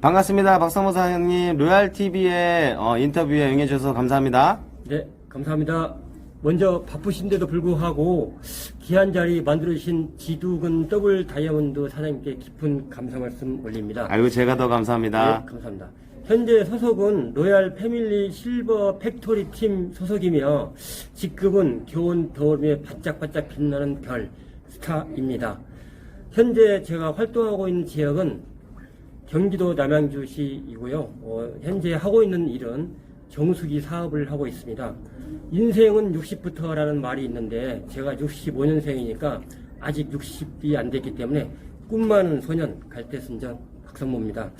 반갑습니다. 박성호 사장님, 로얄TV의 인터뷰에 응해주셔서 감사합니다. 네, 감사합니다. 먼저 바쁘신데도 불구하고 귀한 자리 만들어주신 지두근 더블 다이아몬드 사장님께 깊은 감사 말씀 올립니다. 아이고, 제가 더 감사합니다. 네, 감사합니다. 현재 소속은 로얄 패밀리 실버 팩토리 팀 소속이며 직급은 교원 더움에 반짝반짝 빛나는 별 스타입니다. 현재 제가 활동하고 있는 지역은 경기도 남양주시이고요. 어, 현재 하고 있는 일은 정수기 사업을 하고 있습니다. 인생은 60부터라는 말이 있는데 제가 65년생이니까 아직 60이 안 됐기 때문에 꿈 많은 소년 갈대순정 박성모입니다.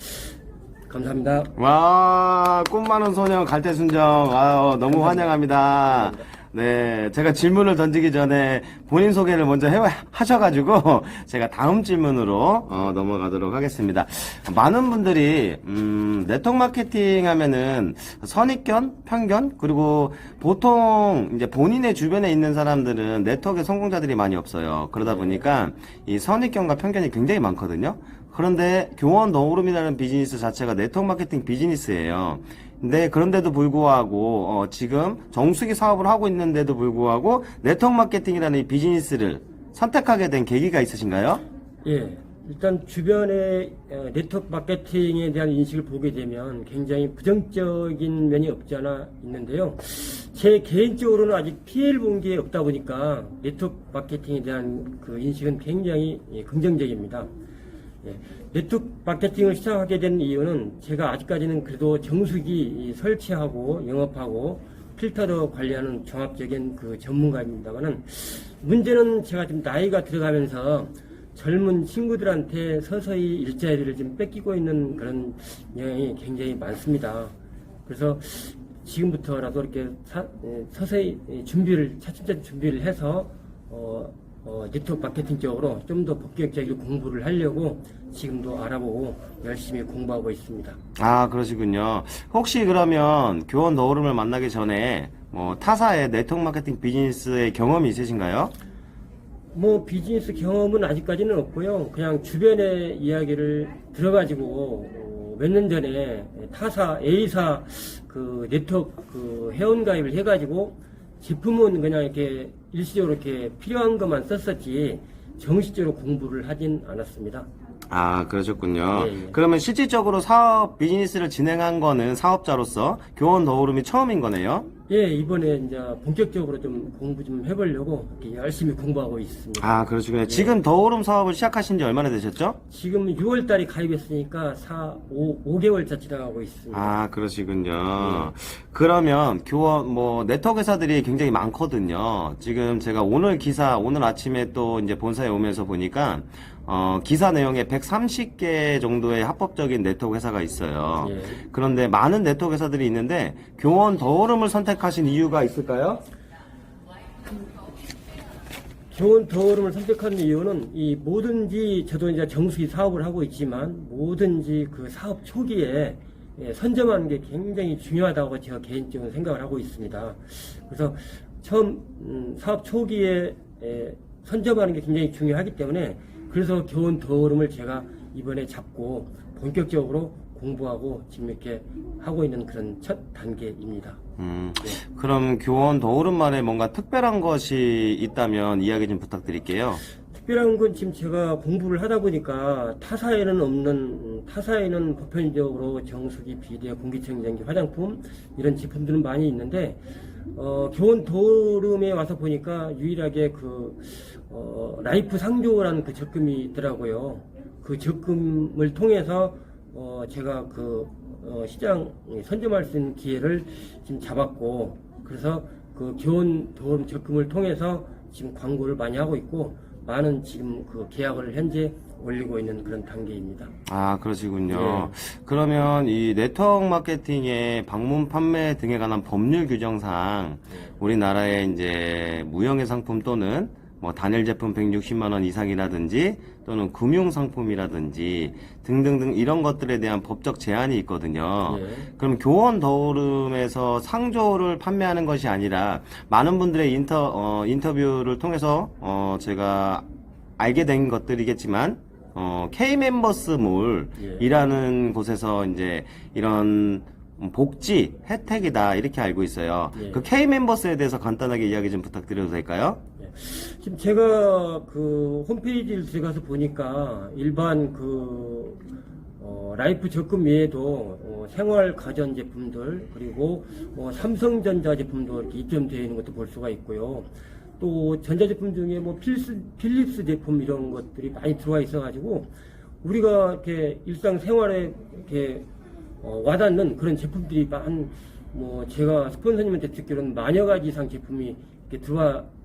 감사합니다. 와, 꿈 많은 소년 갈대순정, 아 너무 환영합니다. 네, 제가 질문을 던지기 전에 본인 소개를 먼저 해, 하셔가지고, 제가 다음 질문으로, 어, 넘어가도록 하겠습니다. 많은 분들이, 음, 네트워크 마케팅 하면은 선입견, 편견, 그리고 보통 이제 본인의 주변에 있는 사람들은 네트워크에 성공자들이 많이 없어요. 그러다 보니까 이 선입견과 편견이 굉장히 많거든요. 그런데 교원 너우름이라는 비즈니스 자체가 네트워크 마케팅 비즈니스예요. 근데 그런데도 불구하고 어, 지금 정수기 사업을 하고 있는데도 불구하고 네트워크 마케팅이라는 이 비즈니스를 선택하게 된 계기가 있으신가요? 예, 일단 주변의 어, 네트워크 마케팅에 대한 인식을 보게 되면 굉장히 부정적인 면이 없지 않아 있는데요. 제 개인적으로는 아직 피해를 본 게 없다 보니까 네트워크 마케팅에 대한 그 인식은 굉장히 예, 긍정적입니다. 예, 네트워크 마케팅을 시작하게 된 이유는 제가 아직까지는 그래도 정수기 이 설치하고 영업하고 필터도 관리하는 종합적인 그 전문가입니다만은 문제는 제가 좀 나이가 들어가면서 젊은 친구들한테 서서히 일자리를 좀 뺏기고 있는 그런 영향이 굉장히 많습니다. 그래서 지금부터라도 이렇게 사- 에, 서서히 에, 준비를 차츰차츰 준비를 해서 어, 어, 네트워크 마케팅 쪽으로 좀더 본격적인 공부를 하려고 지금도 알아보고 열심히 공부하고 있습니다. 아 그러시군요. 혹시 그러면 교원 너우름을 만나기 전에 뭐 타사의 네트워크 마케팅 비즈니스의 경험이 있으신가요? 뭐 비즈니스 경험은 아직까지는 없고요. 그냥 주변의 이야기를 들어가지고 몇년 전에 타사 A사 그 네트워크 그 회원 가입을 해가지고 제품은 그냥 이렇게 일시적으로 이렇게 필요한 것만 썼었지 정식적으로 공부를 하진 않았습니다. 아, 그러셨군요. 예, 예. 그러면 실질적으로 사업 비즈니스를 진행한 거는 사업자로서 교원 너우름이 처음인 거네요? 예, 이번에 이제 본격적으로 좀 공부 좀 해보려고 이렇게 열심히 공부하고 있습니다. 아, 그러시군요. 지금 더우름 사업을 시작하신 지 얼마나 되셨죠? 지금 6월 달에 가입했으니까 4, 5, 5개월차 지나가고 있습니다. 아, 그러시군요. 그러면 교원, 뭐, 네트워크 회사들이 굉장히 많거든요. 지금 제가 오늘 기사, 오늘 아침에 또 이제 본사에 오면서 보니까, 어, 기사 내용에 130개 정도의 합법적인 네트워크 회사가 있어요. 예. 그런데 많은 네트워크 회사들이 있는데, 교원 더오름을 선택하신 이유가 있을까요? 좋은 더울음을 선택하는 이유는 이 뭐든지 저도 이제 정수기 사업을 하고 있지만 뭐든지 그 사업 초기에 예, 선점하는 게 굉장히 중요하다고 제가 개인적으로 생각을 하고 있습니다. 그래서 처음 음, 사업 초기에 예, 선점하는 게 굉장히 중요하기 때문에 그래서 교원 더울음을 제가 이번에 잡고 본격적으로 공부하고 지금 이렇게 하고 있는 그런 첫 단계입니다. 음, 그럼 교원 더오름만에 뭔가 특별한 것이 있다면 이야기 좀 부탁드릴게요. 특별한 건 지금 제가 공부를 하다 보니까 타사에는 없는 음, 타사에는 보편적으로 정수기, 비대, 공기청정기, 화장품 이런 제품들은 많이 있는데 어, 교원 도름에 와서 보니까 유일하게 그 어, 라이프 상조라는 그 적금이 있더라고요. 그 적금을 통해서 어, 제가 그 어, 시장 선점할 수 있는 기회를 지금 잡았고 그래서 그 교원 도움 적금을 통해서 지금 광고를 많이 하고 있고 많은 지금 그 계약을 현재 올리고 있는 그런 단계입니다. 아, 그러시군요. 그러면 이 네트워크 마케팅의 방문 판매 등에 관한 법률 규정상 우리나라의 이제 무형의 상품 또는 뭐 단일 제품 160만 원 이상이라든지 또는 금융 상품이라든지 등등등 이런 것들에 대한 법적 제한이 있거든요. 예. 그럼 교원 더오름에서 상조를 판매하는 것이 아니라 많은 분들의 인터 어, 인터뷰를 통해서 어, 제가 알게 된 것들이겠지만 어, K 멤버스 몰이라는 곳에서 이제 이런 복지 혜택이다 이렇게 알고 있어요. 예. 그 K 멤버스에 대해서 간단하게 이야기 좀 부탁드려도 될까요? 예. 지금 제가 그 홈페이지를 들어가서 보니까 일반 그 어, 라이프 적금 외에도 어, 생활 가전 제품들 그리고 어, 삼성전자 제품도 이렇게 입점되어 있는 것도 볼 수가 있고요. 또 전자제품 중에 뭐 필스, 필립스 제품 이런 것들이 많이 들어와 있어가지고 우리가 이렇게 일상생활에 이렇게 어, 와닿는 그런 제품들이 한, 뭐, 제가 스폰서님한테 듣기로는 만여 가지 이상 제품이 이렇게 들어와, 있-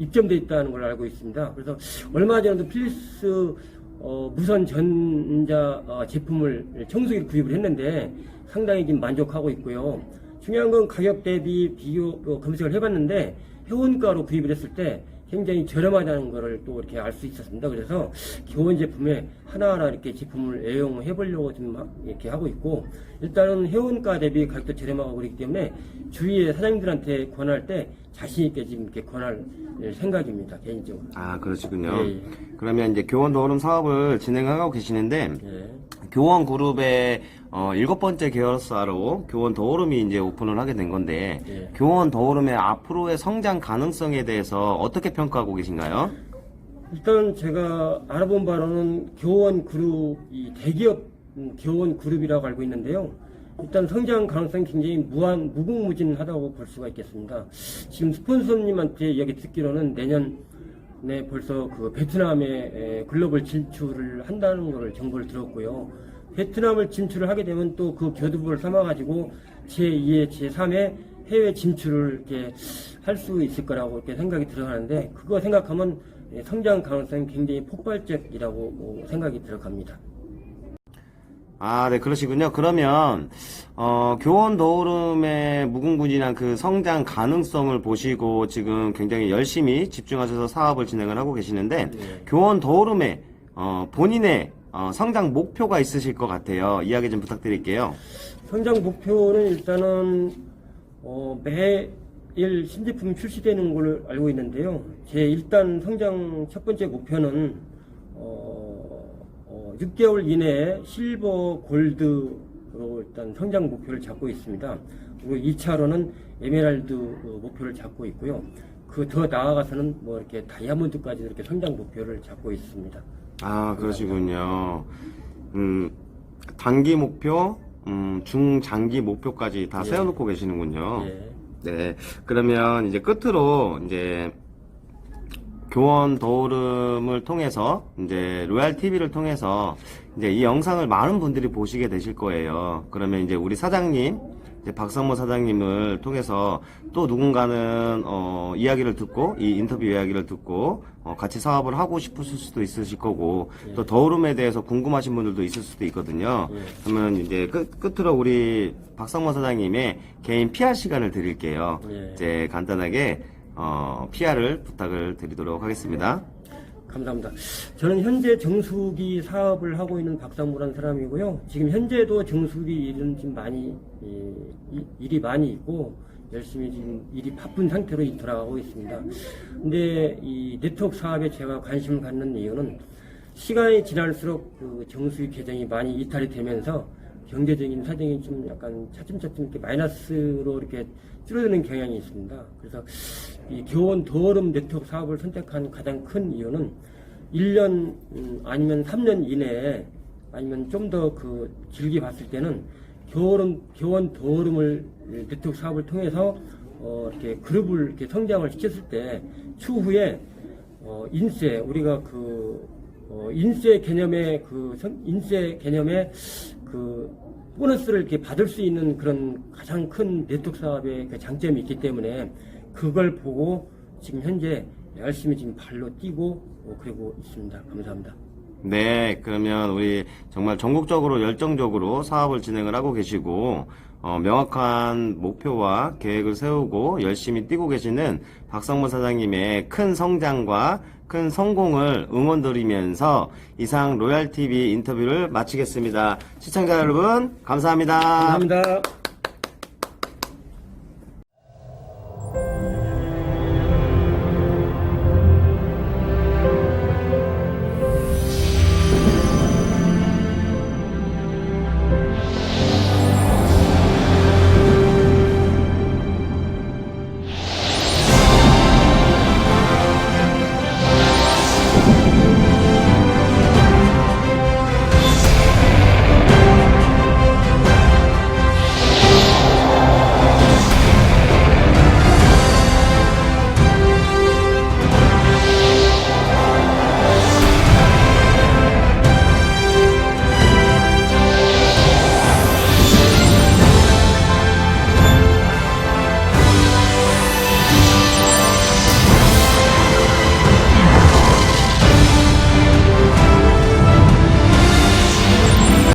입점돼 있다는 걸 알고 있습니다. 그래서 얼마 전에도 필리스, 어, 무선 전자 어, 제품을 청소기를 구입을 했는데 상당히 지금 만족하고 있고요. 중요한 건 가격 대비 비교 어, 검색을 해봤는데 회원가로 구입을 했을 때 굉장히 저렴하다는 것을 또 이렇게 알 수 있었습니다. 그래서 기본 제품에 하나하나 이렇게 제품을 애용해 보려고 지금 하- 이렇게 하고 있고 일단은 회원가 대비 가격도 저렴하고 그렇기 때문에 주위의 사장님들한테 권할 때 자신 있게 지금 이렇게 권할 생각입니다. 개인적으로. 아, 그러시군요. 예, 예. 그러면 이제 교원 도름 사업을 진행하고 계시는데 예. 교원 그룹의 어, 일곱 번째 계열사로 교원 더오름이 이제 오픈을 하게 된 건데 예. 교원 더오름의 앞으로의 성장 가능성에 대해서 어떻게 평가하고 계신가요? 일단 제가 알아본 바로는 교원 그룹, 이 대기업 음, 교원 그룹이라고 알고 있는데요. 일단 성장 가능성이 굉장히 무한, 무궁무진하다고 볼 수가 있겠습니다. 지금 스폰서님한테 이야기 듣기로는 내년에 벌써 그 베트남에 에, 글로벌 진출을 한다는 것을 정보를 들었고요. 베트남을 진출을 하게 되면 또 그 교두보를 삼아가지고 제2의 제3의 해외 진출을 이렇게 할 수 있을 거라고 이렇게 생각이 들어가는데 그거 생각하면 예, 성장 가능성이 굉장히 폭발적이라고 어, 생각이 들어갑니다. 아, 네, 그러시군요. 그러면, 어, 교원 더오름의 무궁무진한 그 성장 가능성을 보시고 지금 굉장히 열심히 집중하셔서 사업을 진행을 하고 계시는데, 네. 교원 더오름의, 어, 본인의, 어, 성장 목표가 있으실 것 같아요. 이야기 좀 부탁드릴게요. 성장 목표는 일단은 어, 매일 신제품이 출시되는 걸로 알고 있는데요. 제 일단 성장 첫 번째 목표는 어, 어, 6개월 이내에 실버 골드로 일단 성장 목표를 잡고 있습니다. 그리고 2차로는 에메랄드 어, 목표를 잡고 있고요. 그 더 나아가서는 뭐 이렇게 다이아몬드까지 이렇게 성장 목표를 잡고 있습니다. 아, 그러시군요. 음, 단기 목표, 음, 중장기 목표까지 다 예. 세워놓고 계시는군요. 예. 네. 그러면 이제 끝으로 이제 교원 도름을 통해서 이제 로얄 TV를 통해서 이제 이 영상을 많은 분들이 보시게 되실 거예요. 그러면 이제 우리 사장님, 이제 박성모 사장님을 통해서 또 누군가는 어, 이야기를 듣고 이 인터뷰 이야기를 듣고 어, 같이 사업을 하고 싶으실 수도 있으실 거고 또 더오름에 대해서 궁금하신 분들도 있을 수도 있거든요. 예. 그러면 이제 끝, 끝으로 우리 박성모 사장님의 개인 PR 시간을 드릴게요. 예. 이제 간단하게 어, PR을 부탁을 드리도록 하겠습니다. 감사합니다. 저는 현재 정수기 사업을 하고 있는 박상무라는 사람이고요. 지금 현재도 정수기 일은 지금 많이 이, 이- 일이 많이 있고 열심히 지금 일이 바쁜 상태로 돌아가고 있습니다. 근데 이 네트워크 사업에 제가 관심을 갖는 이유는 시간이 지날수록 그 정수기 계정이 많이 이탈이 되면서 경제적인 사정이 좀 약간 차츰차츰 이렇게 마이너스로 이렇게 줄어드는 경향이 있습니다. 그래서 이 교원 도어름 네트워크 사업을 선택한 가장 큰 이유는 1년 음, 아니면 3년 이내에 아니면 좀 더 그 길게 봤을 때는 교원 교원 도어름을 네트워크 사업을 통해서 어, 이렇게 그룹을 이렇게 성장을 시켰을 때 추후에 어, 인세 우리가 그 어, 인세 개념의 그 성- 인세 개념의 그 보너스를 이렇게 받을 수 있는 그런 가장 큰 네트워크 사업의 그 장점이 있기 때문에 그걸 보고 지금 현재 열심히 지금 발로 뛰고 어, 그러고 있습니다. 감사합니다. 네, 그러면 우리 정말 전국적으로 열정적으로 사업을 진행을 하고 계시고, 어, 명확한 목표와 계획을 세우고 열심히 뛰고 계시는 박성모 사장님의 큰 성장과 큰 성공을 응원드리면서 이상 로얄TV 인터뷰를 마치겠습니다. 시청자 여러분, 감사합니다. 감사합니다.